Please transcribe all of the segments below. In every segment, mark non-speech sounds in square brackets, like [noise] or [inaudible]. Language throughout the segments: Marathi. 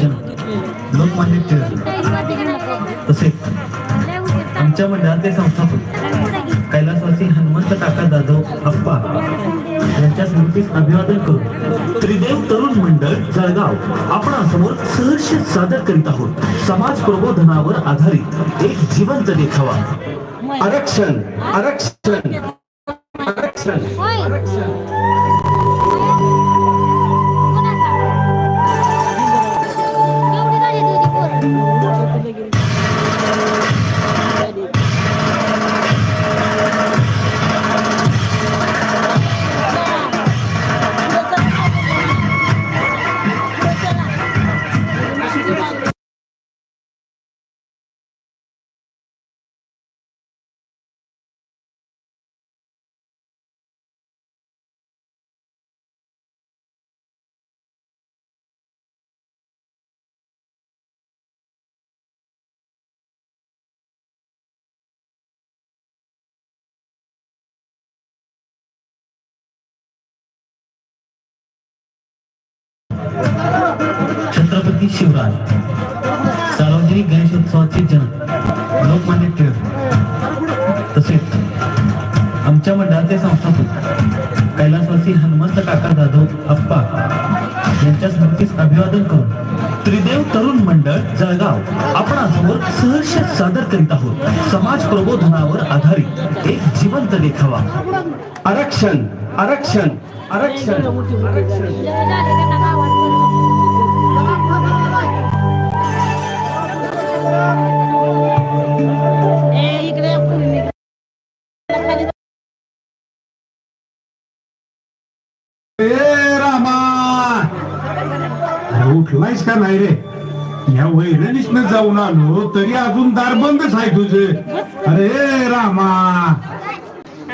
जनक लोकमान्य टिळक. तसेच आमच्या मंडळाचे संस्थापक. कैलासवासी हनुमंत काका जाधव अप्पा यांच्या स्मृतीस अभिवादन करून त्रिदेव तरुण मंडळ जळगाव. आपणासमोर सहर्ष सादर करीत आहोत. समाज प्रबोधनावर आधारित एक जिवंत देखावा. आरक्षण आरक्षण आरक्षण. छत्रपती शिवराज. सार्वजनिक गणेशोत्सवाचे जनक. लोकमान्य टिळक. तसेच आमच्या मंडळाचे संस्थापक कैलासवासी हनुमंत काका जाधव अप्पा यांच्या स्मृतीस अभिवादन करून त्रिदेव तरुण मंडळ जळगाव आपणासमोर सहर्ष सादर करीत आहोत. समाज प्रबोधनावर आधारित एक जिवंत देखावा आरक्षण आरक्षण आरक्षण आरक्षण. उठलायस का नाही रे? या वैरणीसनं जाऊन आलो तरी अजून दार बंदच आहे तुझं. अरे रामा.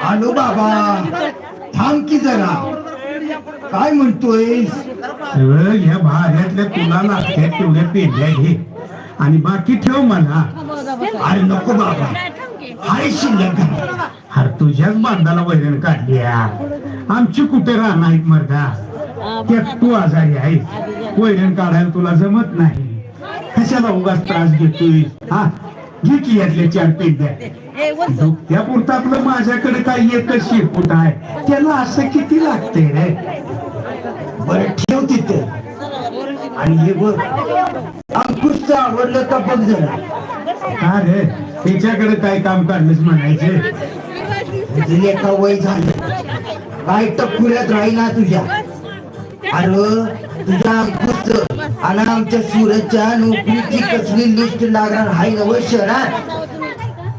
आलो बाबा. थांब की जरा. काय म्हणतोयस? अरे ह्या भाड्यातल्या तुला लागत्या तेवढ्या पेढ्या घे. आणि बाकी ठेव मला. अरे नको बाबा. हाय शिल्लक. अरे तुझ्याच बांधाला वैरण काढल्या आमची कुठे राहणार आहेत मर्दा? त्यात तू आजारी आहे वैरण काढायला तुला जमत नाही. कशाला उगाच त्रास घेतोय हा? घे की यातल्या चार पेंड्या. पुरतं आपलं माझ्याकडे काही एकच शिरपुट आहे. त्याला असं किती लागतंय रे? बर ठेव तिथं. आणि हे बघ. अंकुशचं आवडलं का बघ जरा. का रे त्याच्याकडे काय काम काढलंस म्हणायचे? तुझे का वय झालं. काय टपुऱ्यात राहीना तुझ्या. अरे तुझा अंकुशचं आणि आमच्या सूरजच्या नोकरीची कसली लिस्ट लागणार हाय नव शहरात?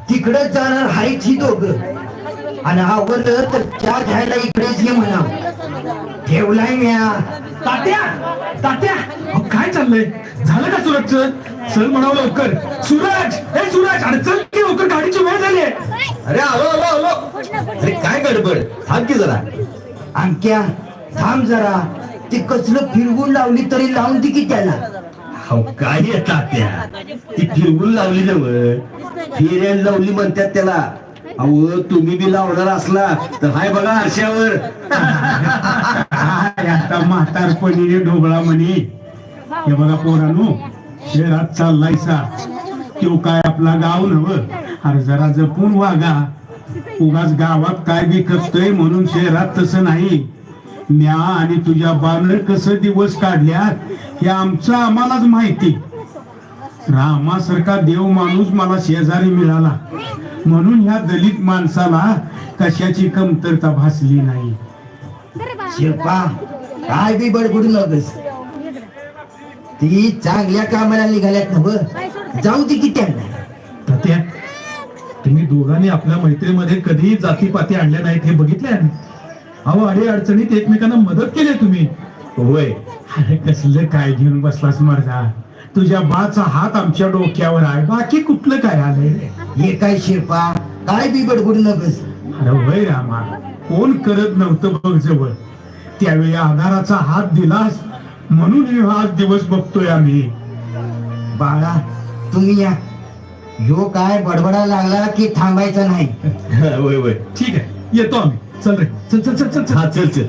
तिकडे जाणार हायच ही दोघ. आणि आवडलं तर त्या घ्यायला इकडेच ये म्हणा. ठेवलाय म्या. तात्या तात्या. अहो, काय चाललंय? झालं का सुरजचं? चल म्हणावं लवकर. सूरज ए सूरज अरे चल की लवकर गाडीची वेळ झाली अरे आलो आलो आलो. अरे काय गडबड? थांब की जरा. अंक्या थांब जरा. ते कसलं फिरवून लावली तरी लावून ती की त्याला. हो काय येतात त्या? ती फिरवून लावली नव फिरायला लावली म्हणतात त्याला. अहो तुम्ही बी लावणार असला तर हाय बघा आरशावर. आता म्हातारपणी ढोबळा म्हणे. हे बघा पोरानो शहरात चाललायसा. तो काय आपला गाव नव अरे जरा जपून वागा. उगाच गावात काय बी करतोय म्हणून शहरात तसं नाही. म्या आणि तुझ्या बानं कसं दिवस काढल्यात हे आमचं आम्हालाच माहिती. रामासारखा देव माणूस मला शेजारी मिळाला. म्हणून ह्या दलित माणसाला कशाची कमतरता भासली नाही. काय बी बडबडू नकस ती चांगल्या कामाला निघाल्यात ना जाऊ दे की त्यांना. तात्या तुम्ही दोघांनी आपल्या मैत्रीमध्ये कधीही जातीपाती आणल्या नाहीत हे बघितले अहो अडे अडचणीत एकमेकांना मदत केली तुम्ही. होय. अरे कसलं काय घेऊन बसलास मर्दा? तुझ्या बाचा हात आमच्या डोक्यावर आहे. बाकी कुठलं काय आलंय? रे हे काय शिरपा? काय बी बडबडू नकस अरे वय रामा. कोण करत नव्हतं बघ जवळ. त्यावेळी आधाराचा हात दिलास. म्हणून हे आज दिवस बघतोय आम्ही. बाळा तुम्ही या. ह्यो काय बडबडा लागला की थांबायचा नाही. [laughs] होय होय. ठीक आहे. येतो आम्ही. चल रे. चल चल चल चल हा चल चल.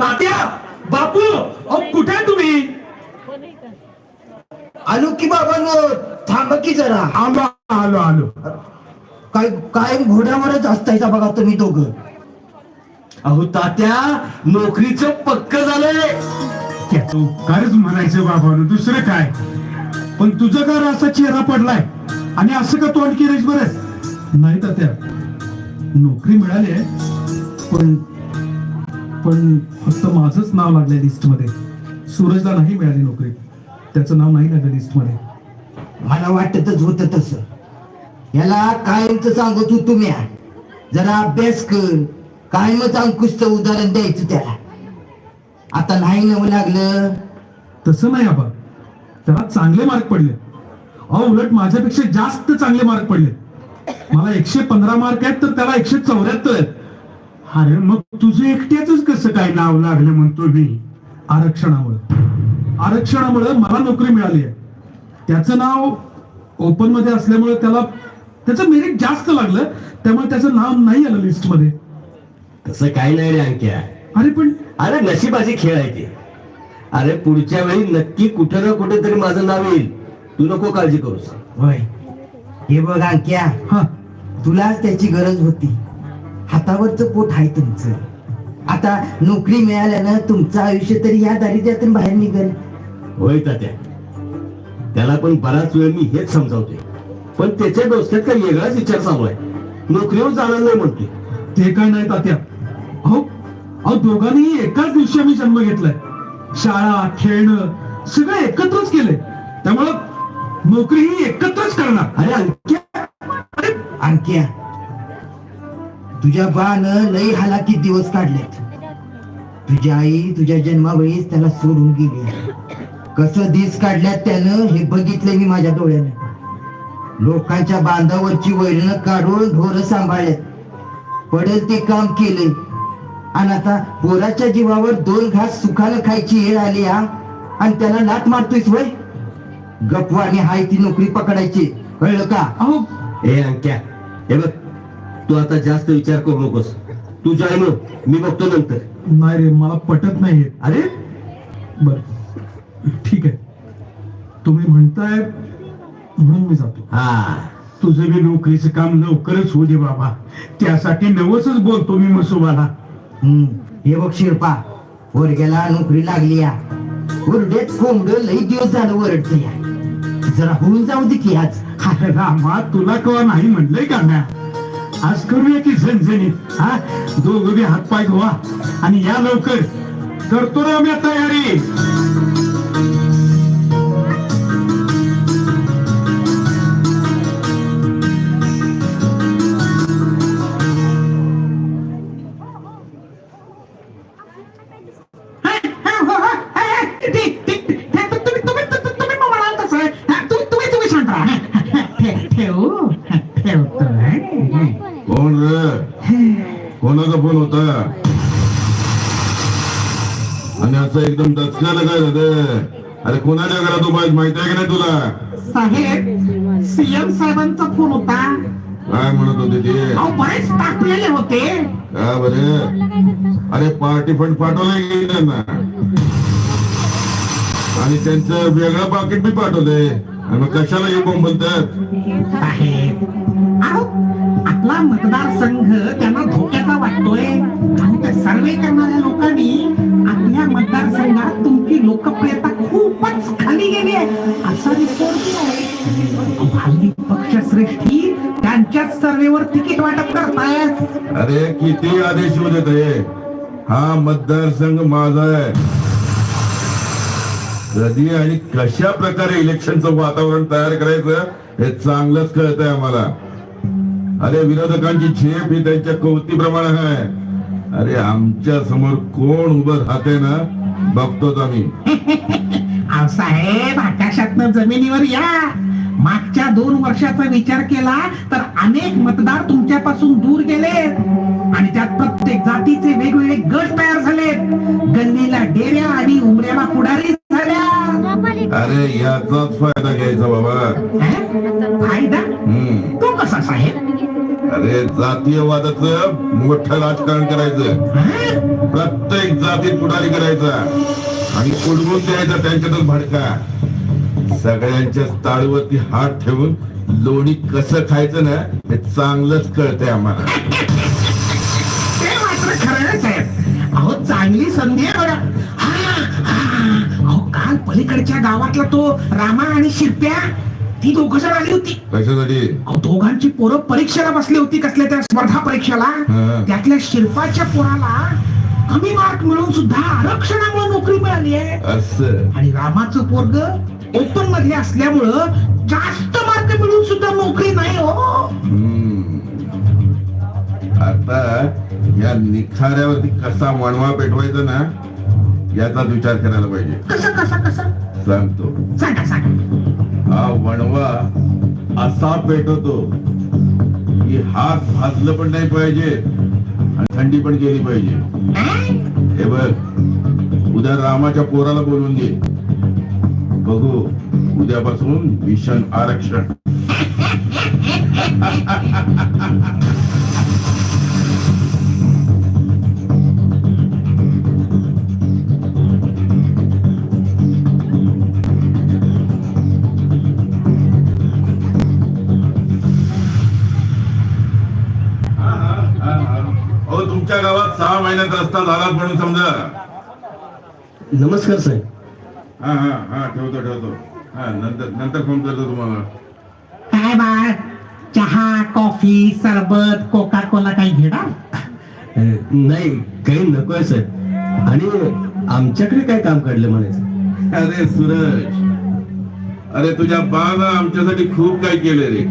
तात्या बापू अहो कुठे आहे तुम्ही? आलो की बाबा थांब की जरा. आंबा आलो आलो. काय काय घोड्यावरच असतायचा बघा तुम्ही दोघं. अहो तात्या नोकरीचं पक्क झालंय. त्याचं उपकारच म्हणायचं बाबानं दुसरं काय? पण तुझं का असा चेहरा पडलाय. आणि असं का तोंड केलंस बरं? नाही तात्या नोकरी मिळाली आहे पण पण फक्त माझंच नाव लागलंय लिस्टमध्ये सूरजला नाही मिळाली नोकरी. त्याचं नाव नाही लागलं लिस्टमध्ये मला वाटतच होत तस. याला कायमच सांगत होतो तुम्ही जरा अभ्यास कर. कायमच अंकुशचं उदाहरण द्यायचं त्याला. आता नाही नवं लागलं. तसं नाही आबा त्याला चांगले मार्क पडले. अहो उलट माझ्यापेक्षा जास्त चांगले मार्क पडले. मला एकशे पंधरा मार्क आहेत तर त्याला एकशे चौऱ्याहत्तर आहेत. अरे मग तुझं एकट्याच कसं काय नाव लागलं म्हणतो मी? आरक्षणामुळे. आरक्षणामुळे मला नोकरी मिळाली आहे. त्याचं नाव ओपनमध्ये असल्यामुळे त्याला त्याचं मेरिट जास्त लागलं. त्यामुळे त्याचं नाव नाही आलं लिस्टमध्ये. तसं काही नाही रे अंक्या. अरे पण अरे नशिबाची खेळ आहे ते. अरे पुढच्या वेळी नक्की कुठे ना कुठे तरी माझं नाव येईल. तू नको काळजी करूस होय. हे बघ अंक्या. हा. तुलाच त्याची गरज होती. हातावरचं पोट आहे तुमचं. आता नोकरी मिळाल्यानं तुमचं आयुष्य तरी या दारिद्र्यातून बाहेर निघेल. होय तात्या. त्याला पण बराच वेळ मी हेच समजावतोय. पण त्याच्या डोक्यात काही वेगळाच विचार चालू आहे. नोकरीवर जाणार नाही म्हणतोय. ते काय नाही तात्या. अहो अहो दोघांनीही एकाच दिवशी आम्ही जन्म घेतलाय. शाळा खेळणं सगळं एकत्रच केलंय. त्यामुळं नोकरी ही एकत्रच करणार. अरे अंक्या. अरे अंक्या. तुझ्या बानं लई हालाकी दिवस काढलेत. तुझी आई तुझ्या जन्मावेळीस त्याला सोडून गेली कसं दिस काढल्यात त्यानं हे बघितलंय मी माझ्या डोळ्यानं. लोकांच्या बांधावरची वैरण काढून ढोर सांभाळल्यात पडेल ते काम केले आणि आता पोराच्या जीवावर दोन घास सुखानं खायची वेळ आली हा? आणि त्याला लाट मारतोयस वय? गपवानी हाय ती नोकरी पकडायची. कळलं का? अहो. ए अंक्या हे बघ तू आता जास्त विचार करू नकोस. तू जाय नो मी बघतो नंतर. नाही रे मला पटत नाही हे. अरे? बर. ठीक आहे. तुम्ही म्हणताय म्हणून मी जातो. हा. तुझं बी नोकरीचं काम लवकरच होऊ दे बाबा. त्यासाठी नवसच बोलतो मी मसुबाला. हम्म. हे बघ शिरपा वर्ग्याला नोकरी लागली या. ओरडेत कोंबड लई दिवस झालं वरडत या. जरा होऊन जाऊ दे की आज. अरे रामा तुला कवा नाही म्हणलंय का ना आज करूया की झणझणीत हा? दोघं बी हातपाय धुवा. आणि या लवकर. करतो ना मी तयारी. फोन होता. आणि असं एकदम दचकायला काय झालं? अरे कोणाच्या घरात उभा माहिती आहे का नाही तुला? साहेब सीएम साहेबांचा फोन होता. काय म्हणत होते ते? अहो बरेच टाकलेले होते. का बरे? अरे पार्टी फंड पाठवलंय की त्यांना? आणि त्यांचं वेगळं पाकिट बी पाठवलंय. मग कशाला कोण बोलतात साहेब अहो आपला मतदारसंघ त्यांना धोक्याचा वाटतोय. आणि त्या सर्वे करणाऱ्या लोकांनी आपल्या मतदारसंघात तुमची लोकप्रियता खूपच खाली गेली आहे. असा रिपोर्ट आहे. हल्ली पक्षश्रेष्ठी त्यांच्याच सर्वेवर तिकीट वाटप करतायत. अरे किती आदेश होत आहे हा मतदारसंघ माझा आहे. कधी आणि कशा प्रकारे इलेक्शनचं वातावरण तयार करायचं हे चांगलंच कळत आहे आम्हाला. अरे विरोधकांची झेप ही त्यांच्या कवतीप्रमाणे आहे. अरे आमच्यासमोर कोण उभं राहते ना बघतोच आम्ही. अहो साहेब आकाशातनं जमिनीवर या. मागच्या दोन वर्षाचा विचार केला तर अनेक मतदार तुमच्यापासून दूर गेले आणि त्यात प्रत्येक जातीचे वेगवेगळे गट तयार झाले गल्लीला डेऱ्या आणि उमऱ्याला पुढारी अरे याचाच फायदा घ्यायचा बाबा? फायदा? हम्म. तो कसा साहेब? अरे जातीयवादाचं मोठं राजकारण करायचं? प्रत्येक जातीत पुढारी करायचा. आणि उडवून द्यायचा त्यांच्यातच भडका. सगळ्यांच्या ताळूवरती हात ठेवून लोणी कसं खायचं ना हे चांगलंच कळतंय आम्हाला. ते मात्र खरं आहे, साहेब. अहो चांगली संधी आहे बघा पलीकडच्या गावातला तो रामा आणि शिरप्या ती दोघ जण आली होती. कशासाठी अहो दोघांची पोरं परीक्षेला बसली होती कसल्या त्या स्पर्धा परीक्षेला. हा. त्यातल्या शिल्पाच्या पोराला कमी मार्क मिळून सुद्धा आरक्षणामुळे नोकरी मिळाली आहे. असं. आणि रामाचं पोरग ओपनमध्ये असल्यामुळं जास्त मार्क मिळून सुद्धा नोकरी नाही हो. हम्म. आता या निखाऱ्यावरती कसा वणवा पेटवायचा ना याचाच विचार करायला पाहिजे. कसं कसं कसं? सांगतो. सांगा सांगा. हा वणवा असा पेटवतो की हात भाजलं पण नाही पाहिजे आणि थंडी पण गेली पाहिजे. हे बघ उद्या रामाच्या पोराला बोलून घे बघू उद्यापासून भीषण आरक्षण. [laughs] तुमच्या गावात सहा महिन्यात रस्ता झाला म्हणून समजा. नमस्कार साहेब. हा हा हा ठेवतो ठेवतो. हा नंतर नंतर फोन करतो तुम्हाला. काय बाळ चहा कॉफी सरबत कोका कोला काही घेणार? अ, नाही काही नकोय साहेब. आणि आमच्याकडे काय काम काढलं म्हणायचं? अरे सूरज. अरे तुझ्या बानं आमच्यासाठी खूप काही केले रे.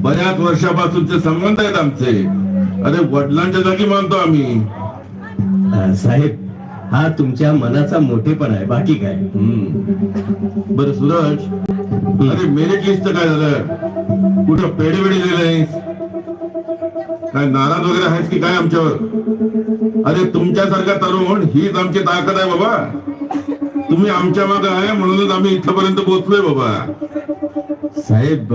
बऱ्याच वर्षापासूनचे संबंध आहेत आमचे. अरे वडिलांच्या जागी मानतो आम्ही. साहेब हा तुमच्या मनाचा मोठेपणा आहे बाकी काय. बरं सूरज. अरे मेरिट लिस्ट काय झालं? कुठं पेढे वेळी लिहिलंयस काय नाराज वगैरे आहेस की काय आमच्यावर? अरे तुमच्यासारखा तरुण हीच आमची ताकद आहे बाबा. तुम्ही आमच्या मागे आहे म्हणूनच आम्ही इथपर्यंत पोहोचलोय बाबा. साहेब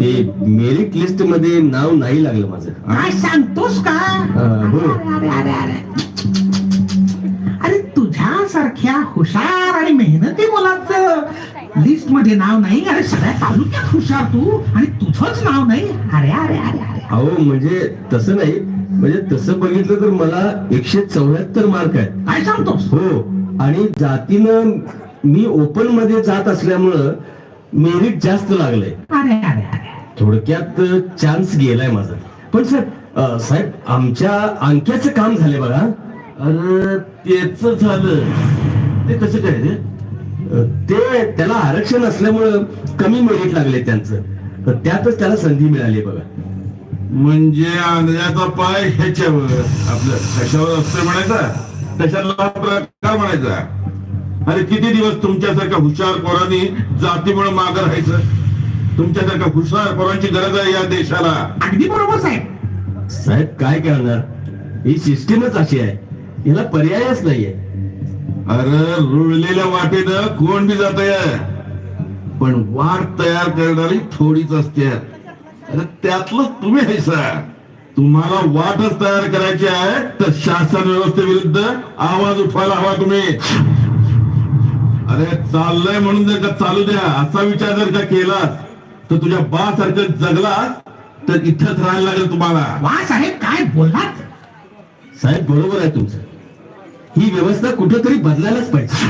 ते मेरिट लिस्टमध्ये नाव नाही लागलं माझं. काय सांगतोस का? अरे अरे अरे अरे तुझ्यासारख्या हुशार आणि मेहनती मुलाचं लिस्टमध्ये नाव नाही. अरे सगळ्या तालुक्यात हुशार तू आणि तुझंच नाव नाही. अरे अरे अरे अरे. अहो म्हणजे तसं नाही. म्हणजे तसं बघितलं तर मला एकशे चौऱ्याहत्तर मार्क आहेत. काय सांगतोस? हो. आणि जातीनं मी ओपनमध्ये जात असल्यामुळं मेरिट जास्त लागलंय. अरे अरे अरे. थोडक्यात चान्स गेलाय माझा. पण सर साहेब आमच्या अंक्याचं काम झालंय बघा. अरे तेच झालं. ते कसं काय रे ते त्याला आरक्षण असल्यामुळं कमी मेरिट लागले त्यांचं. तर त्यातच त्याला संधी मिळाली बघा. म्हणजे आंधळ्याचा पाय ह्याच्यावर आपलं कशावर असतं म्हणायचा? तशातला प्रकार म्हणायचा? अरे किती दिवस तुमच्यासारख्या हुशार कोरांनी जातीमुळे मागं राहायचं तुमच्यासारख्या हुशार पोरांची गरज आहे या देशाला? अगदी बरोबर साहेब. साहेब काय करणार? ही सिस्टीमच अशी आहे. याला पर्यायच नाहीये. अरे रुळलेल्या वाटेनं कोण बी जात पण वाट तयार करणारी थोडीच असते. अरे त्यातलं तुम्ही हैसा तुम्हाला वाटच तयार करायची आहे तर शासन व्यवस्थेविरुद्ध आवाज उठवायला हवा तुम्ही. अरे चाललंय म्हणून जर का चालू द्या असा विचार जर का केलास तर तुझ्या बा सारखं जगलास तर इथंच राहायला लागेल तुम्हाला. वा साहेब काय बोललात? साहेब बरोबर आहे तुमचं. ही व्यवस्था कुठेतरी बदलायलाच पाहिजे.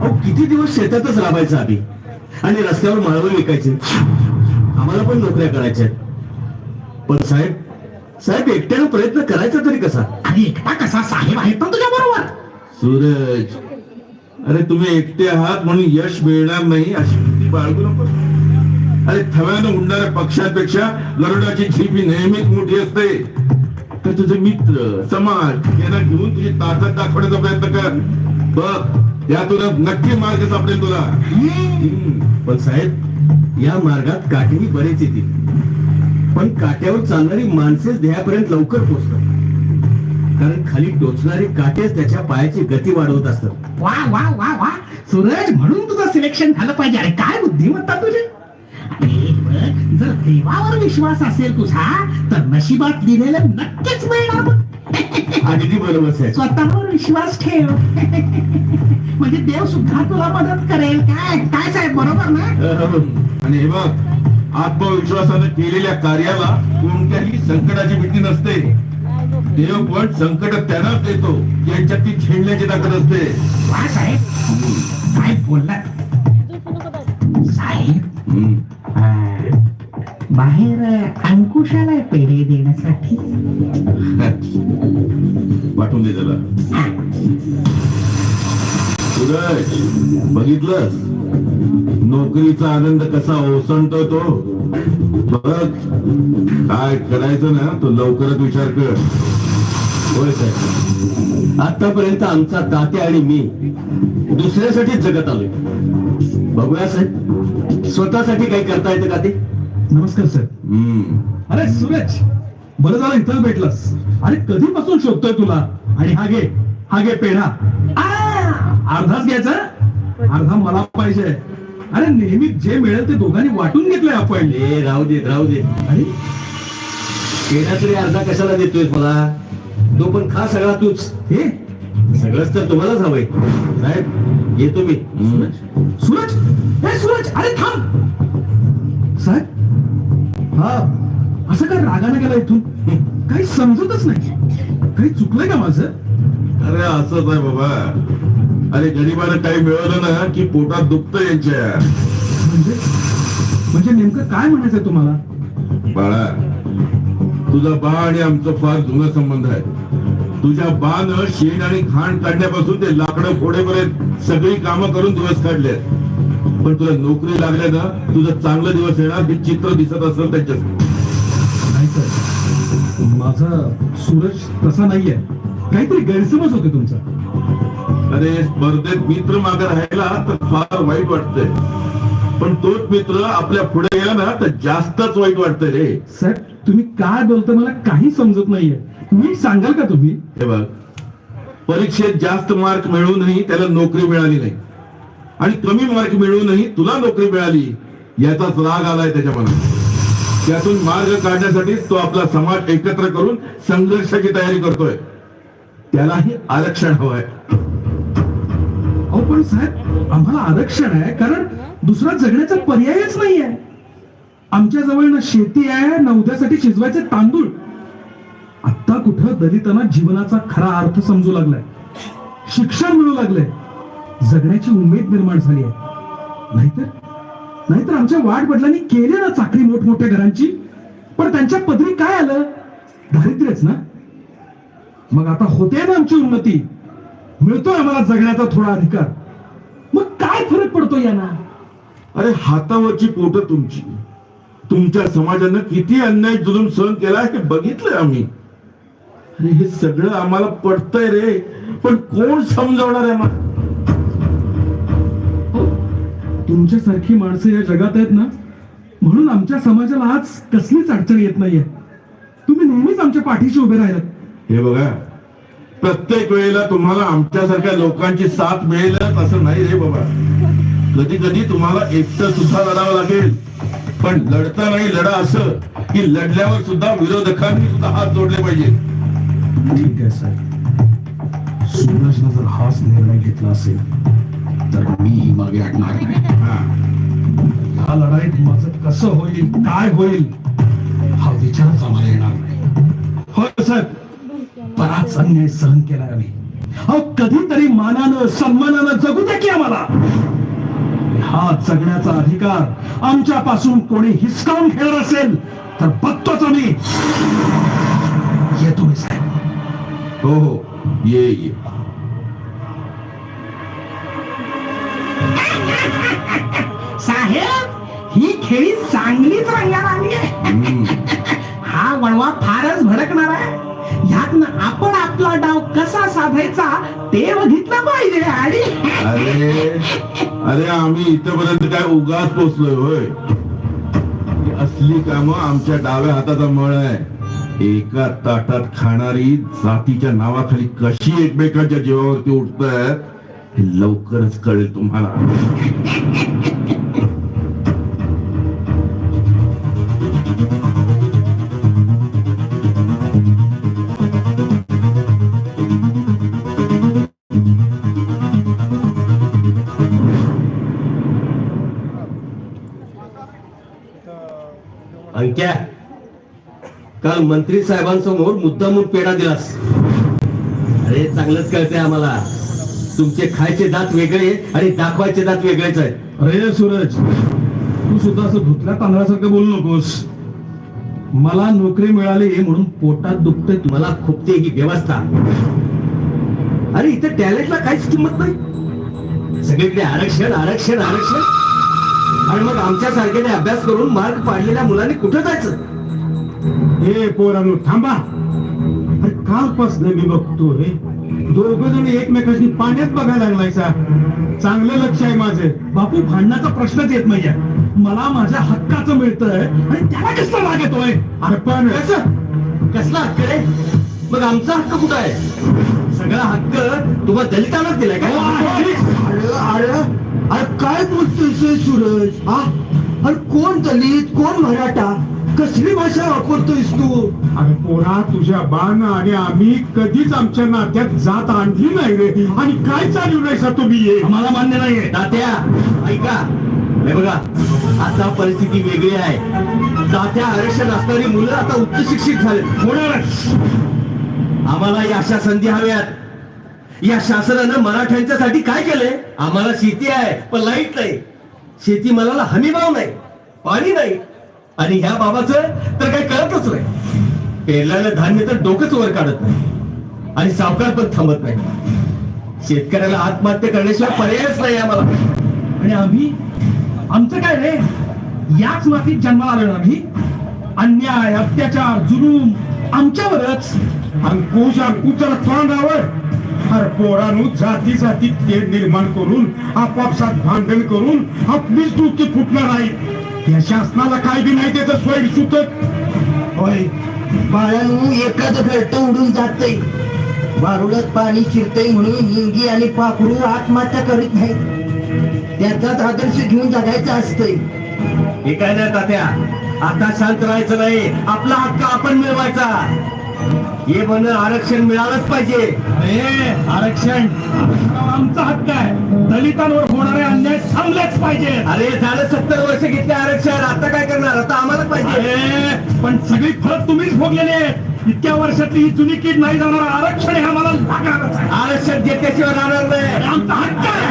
अहो किती दिवस शेतातच राबायचं आम्ही? आणि रस्त्यावर माळवं विकायचे. आम्हाला पण नोकऱ्या करायच्या. पण साहेब साहेब एकट्यानं प्रयत्न करायचा तरी कसा? आणि एकटा कसा? साहेब आहे पण तुझ्या बरोबर. सूरज अरे तुम्ही एकटे आहात म्हणून यश मिळणार नाही अशी बाळगू नको. अरे थव्यानं उडणाऱ्या पक्षांपेक्षा गरुडाची झीप ही नेहमीच मोठी असते. तर तुझे मित्र समाज यांना घेऊन तुझी ताकद दाखवण्याचा प्रयत्न कर. बघ यातून नक्की मार्ग सापडेल तुला. पण साहेब या मार्गात काठीही बरेच येतील. पण काट्यावर चालणारी माणसेच ध्येयापर्यंत लवकर पोहोचतात कारण खाली टोचणारे काटेच त्याच्या पायाची गती वाढवत असतात. वा वा वा वा. सूरज म्हणून तुझं सिलेक्शन झालं पाहिजे. अरे काय बुद्धिमत्ता तुझी? बघ, जर देवावर विश्वास असेल तुझा तर नशिबात लिहिलेलं नक्कीच मिळणार बघ. अगदी बरोबर साहेब. स्वतःवर विश्वास ठेव. म्हणजे देव सुद्धा तुला मदत करेल. काय? काय साहेब? बरोबर ना? आणि हे बघ आत्मविश्वासानं केलेल्या कार्याला कोणत्याही संकटाची भीती नसते. देव पण संकट त्यांनाच देतो. ज्यांच्यात ती झेलण्याची ताकद असते. वा साहेब. काय बोललात? साहेब हम्म. बाहेर अंकुशाला पेढे देण्यासाठी. पाठवून दे त्याला. सूरज बघितलंस? नोकरीचा आनंद कसा ओसंडतो तो? बघ काय करायचं ना तो लवकरच विचार कर. होय साहेब. आतापर्यंत आमचा तात्या आणि मी दुसऱ्यासाठीच जगत आलोय. बघूया साहेब. स्वतःसाठी काही करता येतं का ते? नमस्कार सर. अरे सूरज बरं झालं इथं भेटलास. अरे कधीपासून शोधतोय तुला? आणि हा घे हा घे पेढा. आ, अर्धाच घ्यायचा? अर्धा मला पाहिजे. अरे नेहमी जे मिळेल ते दोघांनी वाटून घेतलंय आपण. ए राहू दे राहू दे. अरे? पेढा तरी अर्धा कशाला देतोय मला? तो पण खा सगळा तूच. हे? सगळंच तर तुम्हालाच हवंय. साहेब येतो मी. सूरज? सूरज? हे सूरज अरे थांब. साहेब हा असं काय रागाने गेला इथून काही समजतच नाही. काही चुकलंय का माझं? अरे असंच आहे बाबा. अरे गरीबानं काही मिळवलं ना की पोटात दुखतं यांच्या. म्हणजे? म्हणजे नेमकं काय म्हणायचंय तुम्हाला? बाळा तुझा बा आणि आमचं फार जुना संबंध आहे. तुझ्या बानं शेण आणि खाण काढण्यापासून ते लाकडं फोडेपर्यंत सगळी कामं करून दिवस काढले पण तुला नोकरी लागल्या ना तुझं चांगलं दिवस येणार हे चित्र दिसत असेल त्यांच्या नाही सर माझा सूरज तसा नाहीये. काहीतरी गैरसमज होते तुमचा. अरे स्पर्धेत मित्र मागे राहिला तर फार वाईट वाटतंय. पण तोच मित्र आपल्या पुढे गेला ना तर जास्तच वाईट वाटतंय रे. साहेब तुम्ही काय बोलता मला काही समजत नाहीये. नीट सांगाल का तुम्ही? हे बघ परीक्षेत जास्त मार्क मिळूनही त्याला नोकरी मिळाली नाही. आणि कमी मार्क मिळूनही तुला नोकरी मिळाली याचाच राग आलाय त्याच्या मनात. त्यातून मार्ग काढण्यासाठी तो आपला समाज एकत्र करून संघर्षाची तयारी करतोय. त्यालाही आरक्षण हवंय. अहो पण साहेब आम्हाला आरक्षण आहे कारण दुसरा जगण्याचा पर्यायच नाहीये. आमच्या जवळ ना शेती आहे ना उद्यासाठी शिजवायचे तांदूळ. आता कुठं दलितांना जीवनाचा खरा अर्थ समजू लागलाय. शिक्षण मिळू लागलंय. जगण्याची उमेद निर्माण झाली आहे. नाहीतर नाहीतर आमच्या वाट वडिलांनी केले ना चाकरी मोठमोठ्या घरांची? पण त्यांच्या पदरी काय आलं? दारिद्र्यच ना? मग आता होते ना आमची उन्नती मिळतोय आम्हाला जगण्याचा थोडा अधिकार. मग काय फरक पडतो यांना? अरे हातावरची पोट तुमची. तुमच्या समाजानं किती अन्याय जुलूम सहन केला हे बघितलंय आम्ही. अरे हे सगळं आम्हाला पडतंय रे. पण कोण समजावणार आहे मला तुमच्यासारखी माणसं या जगात आहेत ना? म्हणून आमच्या समाजाला आज कसलीच अडचण येत नाहीये. तुम्ही नेहमीच आमच्या पाठीशी उभे राहिलात. हे बघा प्रत्येक वेळेला तुम्हाला आमच्यासारख्या लोकांची साथ मिळेलच असं नाही रे बाबा. कधी कधी तुम्हाला एकटं सुद्धा लढावं लागेल. पण लढता नाही लढा असं की लढल्यावर सुद्धा विरोधकांनी सुद्धा हात जोडले पाहिजे. ठीक आहे साहेब. सूरजनं जर हाच निर्णय घेतला असेल तर मी मागे हटणार नाही. हा. या लढाईत माझं कसं होईल काय होईल हा विचारच आम्हाला येणार नाही. होय साहेब. बराच अन्याय सहन केला आम्ही. अहो कधीतरी मानानं सन्मानानं जगू द्या की आम्हाला. हा जगण्याचा अधिकार आमच्यापासून कोणी हिसकावून खेळत असेल तर बघतोच आम्ही. येतो मी साहेब. हो हो. ये ये. साहेब ही खेळी चांगलीच रंगाला आली. हा वणवा फारच भडकणार आहे. ह्यातनं आपण आपला डाव कसा साधायचा ते बघितलं पाहिजे आणि अरे अरे आम्ही इथपर्यंत काय उगाच पोचलोय होय? ही असली कामं आमच्या डाव्या हाताचा मळ आहे. एका ताटात खाणारी जातीच्या नावाखाली कशी एकमेकांच्या जीवावरती उठतात हे लवकरच कळेल तुम्हाला. अंक्या काल मंत्री साहेबांसमोर मुद्दामून पेढा दिलास. अरे चांगलंच कळते आम्हाला. तुमचे खायचे दात वेगळे आणि दाखवायचे दात वेगळेच आहेत. अरे सूरज तू सुद्धा असं धुतल्या तांदळासारखं बोलू नकोस. मला नोकरी मिळाली म्हणून पोटात दुखते मला खुपते ही व्यवस्था. अरे इथे टॅलेंटला काहीच किंमत नाही. सगळीकडे आरक्षण आरक्षण आरक्षण. आणि मग आमच्या सारख्याने अभ्यास करून मार्क पाडलेल्या मुलांनी कुठं जायचं? हे पोरांनो थांबा. अरे कालपासून मी बघतोय दोघ जण एकमेकांनी पाण्यात बघायला लागलायचा चांगलं लक्ष आहे माझं. बापू भांडणाचा प्रश्नच येत नाहीये. मला माझ्या हक्काचं मिळतंय आणि त्याला कसला राग येतोय? अरे पण कसं? कसला हक्क रे? मग आमचा हक्क कुठं आहे? सगळा हक्क तुम्हाला दलितांनाच दिलाय अरे अरे काय बोलतोय सूरज? हा? अरे कोण दलित? कोण मराठा? कसली भाषा वापरतोयस तू? अरे पोरा तुझ्या बाण आणि आम्ही कधीच आमच्या नात्यात जात आणली नाही रे. आणि काय चालू नाही सा तुम्ही हे? आम्हाला मान्य नाहीये. तात्या ऐका. हे बघा आता परिस्थिती वेगळी आहे. तात्या आरक्षण असणारी मुलं आता उच्च शिक्षित झाले. होणारच आम्हाला या अशा संधी हव्यात. या शासनानं मराठ्यांच्या साठी काय केलंय? आम्हाला शेती आहे पण लाइट नाही. शेती मला हमी भाव नाही पाणी नाही. आणि ह्या बाबाचं तर काही कळतच नाही. पेरलेलं धान्य तर डोकंच वर काढत नाही. आणि सावकार पण थांबत नाही. शेतकऱ्याला आत्महत्या करण्याशिवाय पर्यायच नाही आम्हाला. आणि आम्ही आमचं काय रे? याच मातीत जन्माला आलो ना आम्ही. अन्याय अत्याचार जुलूम आमच्यावरच. अंकुश अंकुशला तोंडावर अरे पोरानू जाती जाती तेढ निर्माण करून आपापसात भांडण करून आपलीच दुःखी फुटणार नाही या शासनाला काय बी नाही त्याचं स्वैर सुतक होय. बाळांनो एखादं घरट उडून जातंय. वारुळात पाणी शिरतय म्हणून हिंगी आणि पाखरू आत्महत्या करीत नाही त्याचाच आदर्श घेऊन जगायचं असतंय. हे काय नाही तात्या? आता शांत राहायचं नाही. आपला हक्क आपण मिळवायचा. हे म्हणणं आरक्षण मिळालंच पाहिजे. आरक्षण आमचा हक्क आहे. दलितांवर होणारे अन्याय थांबलेच पाहिजे अरे झालं सत्तर वर्ष घेतले आरक्षण आता काय करणार? आता आम्हाला पाहिजे. पण सगळी फरक तुम्हीच भोगलेली आहेत. इतक्या वर्षातली ही जुनी कीड नाही जाणार आरक्षण हे आम्हाला लागणारच आहे. आरक्षण घेतल्याशिवाय राहणार नाही. आमचा हक्क आहे.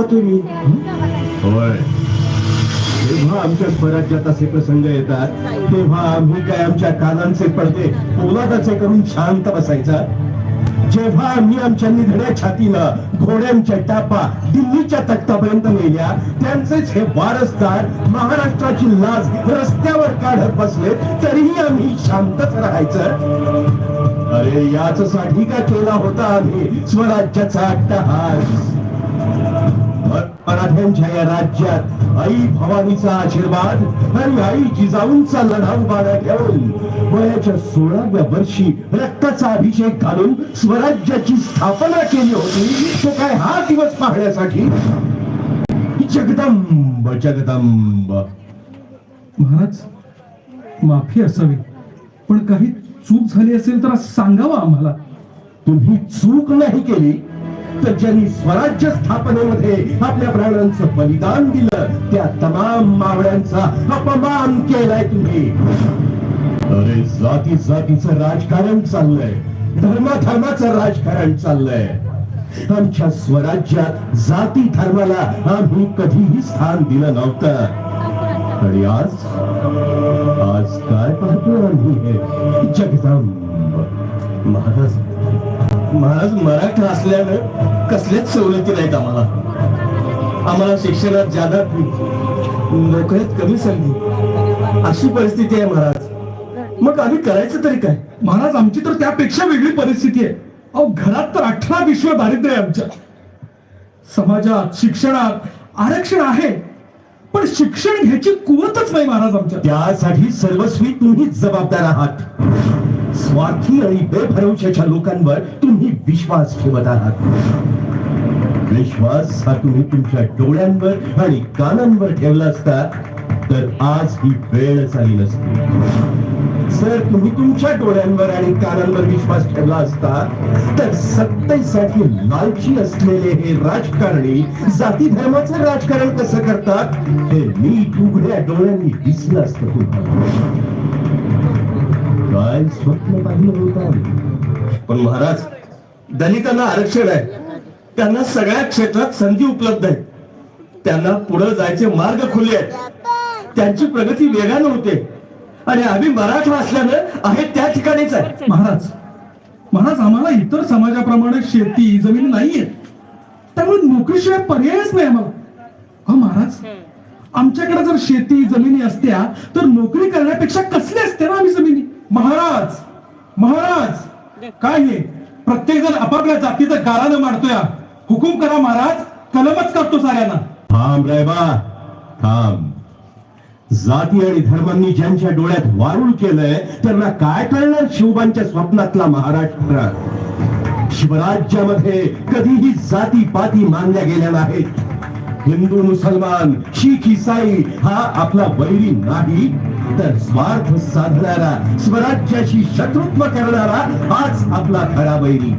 आहो तुम्ही? होय. जेव्हा आमच्या स्वराज्यात असे प्रसंग येतात तेव्हा आम्ही काय आमच्या कानांचे पडदे पोलादाचे करून शांत बसायचा. जेव्हा आम्ही आमच्या निधड्या छातीनं घोड्यांच्या टापा दिल्लीच्या तख्तापर्यंत नेल्या त्यांचेच हे वारसदार महाराष्ट्राची लाज रस्त्यावर काढत बसले तरीही आम्ही शांतच राहायचं. अरे याच साठी का केला होता आम्ही स्वराज्याचा अट्टहास? मराठ्यांच्या या राज्यात आई भवानीचा आशीर्वाद आणि आई जिजाऊंचा लढा उभारा घेऊन वयाच्या सोळाव्या वर्षी रक्ताचा अभिषेक घालून स्वराज्याची स्थापना केली होती. तो काय हा दिवस पाहण्यासाठी? जगदंब जगदंब. महाराज माफी असावी पण काही चूक झाली असेल तर सांगावं आम्हाला. तुम्ही चूक नाही केली. तर ज्यांनी स्वराज्य स्थापनेमध्ये आपल्या प्राणांचं बलिदान दिलं त्या तमाम मावळ्यांचा अपमान केलाय तुम्ही. अरे जाती जातीचं राजकारण चाललंय धर्माधर्माचं राजकारण चाललंय. आमच्या स्वराज्यात जाती धर्माला आम्ही कधीही स्थान दिलं नव्हतं. आणि आज आज काय पाहतो आम्ही हे? जगदंब. महाराज महाराज मराठा असल्यानं कसल्याच सवलती नाहीत आम्हाला. आम्हाला शिक्षणात जादा नोकरीत कमी संधी. अशी परिस्थिती आहे महाराज. मग आम्ही करायचं तरी काय? महाराज आमची तर त्यापेक्षा वेगळी परिस्थिती आहे. अहो घरात तर अठरा विश्व दारिद्र्य आहे आमच्या. समाजात शिक्षणात आरक्षण आहे. पण शिक्षण घ्यायची कुवतच नाही महाराज आमच्या. त्यासाठी सर्वस्वी तुम्हीच जबाबदार आहात. स्वार्थी आणि बेभरवशाच्या लोकांवर तुम्ही विश्वास ठेवत आहात. विश्वास हा तुम्ही तुमच्या डोळ्यांवर आणि कानांवर ठेवला असता तर आज ही वेळ आली नसती. जर तुम्ही तुमच्या डोळ्यांवर आणि कानांवर विश्वास ठेवला असता तर सत्तेसाठी लालची असलेले हे राजकारणी जाती धर्माचं राजकारण कसं करतात हे नीट उघड्या डोळ्यांनी दिसलं असतं तुम्हाला. काय स्वप्न पाहिलं होतं पण महाराज दलितांना आरक्षण आहे. त्यांना सगळ्या क्षेत्रात संधी उपलब्ध आहे. त्यांना पुढे जायचे मार्ग खुले आहेत. त्यांची प्रगती वेगानं होते. आणि आम्ही मराठा असल्यानं आहे त्या ठिकाणीच आहे. महाराज महाराज आम्हाला इतर समाजाप्रमाणे शेती जमीन नाहीये. त्यामुळे नोकरीशिवाय पर्यायच नाही आम्हाला. हा महाराज आमच्याकडे जर शेती जमिनी असत्या तर नोकरी करण्यापेक्षा कसले असते ना आम्ही जमिनी? महाराज महाराज काय हे? प्रत्येक जण आपापल्या जातीचं गारानं मारतोय हुकूम करा महाराज कलमच कापतो साऱ्यांना. थांब रे बा थांब. जाती आणि धर्मांनी ज्यांच्या डोळ्यात वारुळ केलंय त्यांना काय कळणार शिवबांच्या स्वप्नातला महाराष्ट्र शिवराज्यामध्ये कधीही जाती पाती मानल्या गेल्या नाहीत. हिंदू मुसलमान शीख इसाई हा आपला वैरी नाही. तर स्वार्थ साधणारा स्वराज्याशी शत्रुत्व करणारा हाच आपला खरा बैरी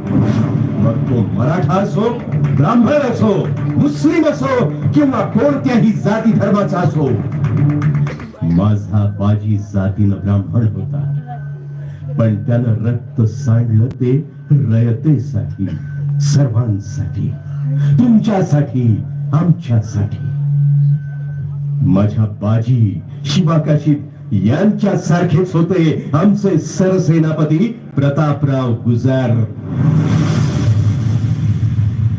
मग तो मराठा असो ब्राह्मण असो मुस्लिम असो किंवा कोणत्याही जाती धर्माचा असो. माझा बाजी जातीनं ब्राह्मण होता. पण त्यानं रक्त सांडलं ते रयतेसाठी सर्वांसाठी तुमच्यासाठी आमच्यासाठी. माझ्या बाजी शिवाकाशी यांच्या सारखेच होते आमचे सरसेनापती प्रतापराव गुजर.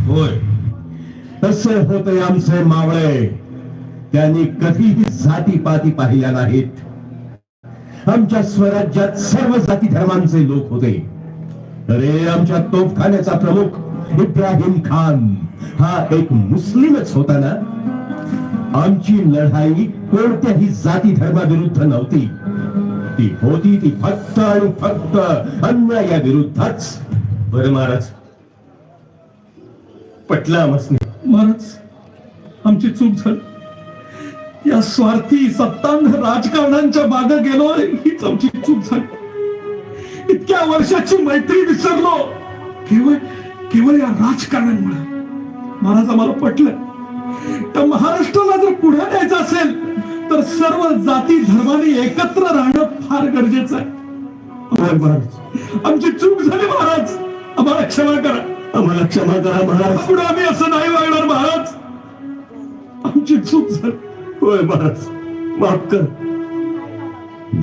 होय. तसे होते आमचे मावळे. त्यांनी कधीही जाती पाती पाहिल्या नाहीत. आमच्या स्वराज्यात सर्व जाती धर्मांचे लोक होते. अरे आमच्या तोफखान्याचा प्रमुख इब्राहिम खान हा एक मुस्लिमच होता ना? आमची लढाई कोणत्याही जाती धर्माविरुद्ध नव्हती. ती होती ती फक्त आणि फक्त अन्यायाविरुद्धच. बर महाराज. पटला मसने महाराज आमची चूक झाली. या स्वार्थी सत्तांध राजकारणांच्या मागे गेलो हीच आमची चूक झाली. इतक्या वर्षाची मैत्री विसरलो. केवळ केवळ या राजकारणांमुळे महाराज आम्हाला पटलं. तर महाराष्ट्राला जर पुढे न्यायचं असेल तर सर्व जाती धर्माने एकत्र राहणं फार गरजेचं आहे. आमची चूक झाली महाराज. आम्हाला क्षमा करा. आम्हाला क्षमा करा महाराज. पुढे आम्ही असं नाही वागणार महाराज. आमची चूक झाली. होय महाराज माफ कर.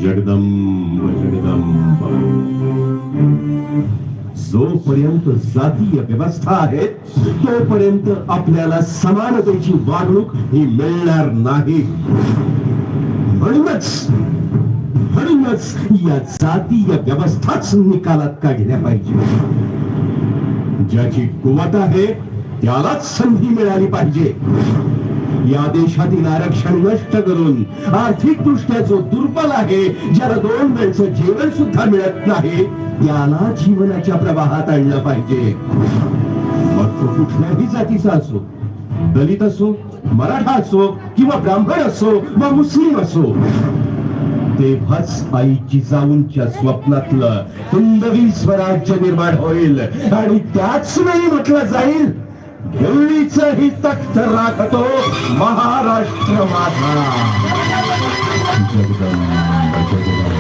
जगदंब जगदंब. जोपर्यंत जातीय व्यवस्था आहे तोपर्यंत आपल्याला समानतेची वागणूक ही मिळणार नाही. म्हणूनच म्हणूनच या जातीय व्यवस्थाच निकालात काढल्या पाहिजे? ज्याची कुवत आहे त्यालाच संधी मिळाली पाहिजे. या देशातील आरक्षण नष्ट करून आर्थिक दृष्ट्या जो दुर्बल आहे. ज्याला दोन वेळचं जेवण सुद्धा मिळत नाही त्याला जीवनाच्या प्रवाहात आणलं पाहिजे. मग तो कुठल्याही जातीचा असो दलित असो मराठा असो किंवा ब्राह्मण असो वा मुस्लिम असो तेव्हाच आई जिजाऊंच्या स्वप्नातलं हिंदवी स्वराज्य निर्माण होईल. आणि त्याच वेळी म्हटलं जाईल दिल्लीच ही तख्त राखतो महाराष्ट्र माझा. जगदंब जगदंब.